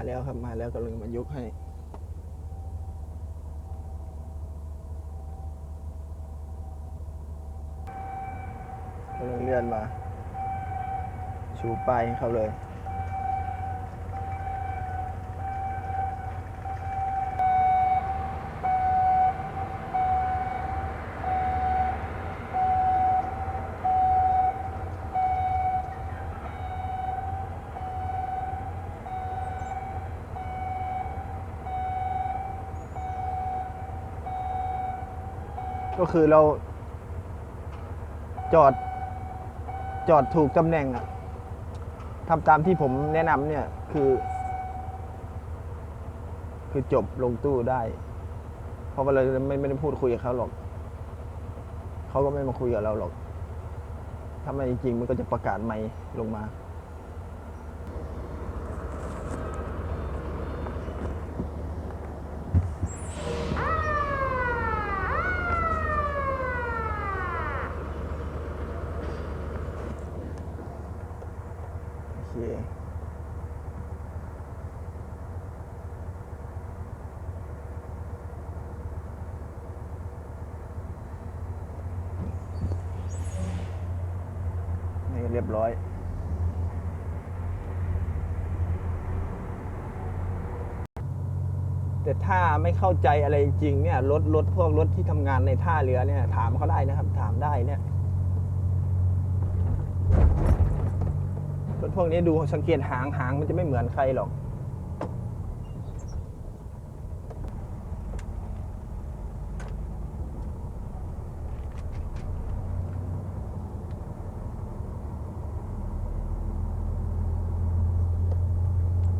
มาแล้วครับมาแล้วกำลังมายกให้กำลังเลื่อนมา ชูป้ายให้เขาเลย ก็คือเรา จอด จอดถูกตำแหน่งอะทำตามที่ผมแนะนำเนี่ย คือ คือจบลงตู้ได้ เพราะว่าเราไม่ไม่ได้พูดคุยกับเขาหรอก เขาก็ไม่มาคุยกับเราหรอก ถ้าไม่จริงมันก็จะประกาศไม่ลงมา เค นี่เรียบร้อยแต่ถ้าไม่เข้าใจอะไรจริงเนี่ยรถรถพวกรถที่ทำงานในท่าเรือเนี่ย ถามเขาได้นะครับ ถามได้เนี่ยรถ พวกนี้ดูสังเกตหางหางมันจะไม่เหมือนใครหรอก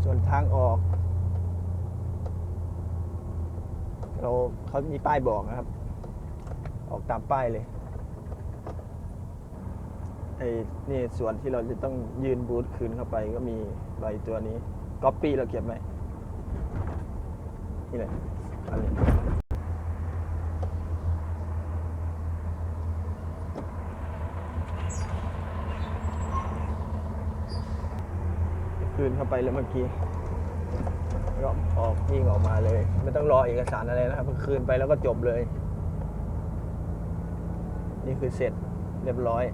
ส่วนทางออก เราเขามีป้ายบอกนะครับ ออกตามป้ายเลย ไอ้นี่ส่วนที่เราจะต้องยืนบูธคืนเข้าไปก็มีใบตัวนี้ก๊อปปี้เราเก็บไว้นี่เลยอันนี้คืนเข้าไปแล้วเมื่อกี้ก็ออกวิ่งออกมาเลย ไม่ต้องรอเอกสารอะไรนะครับคืนไปแล้วก็จบเลย นี่คือเสร็จเรียบร้อย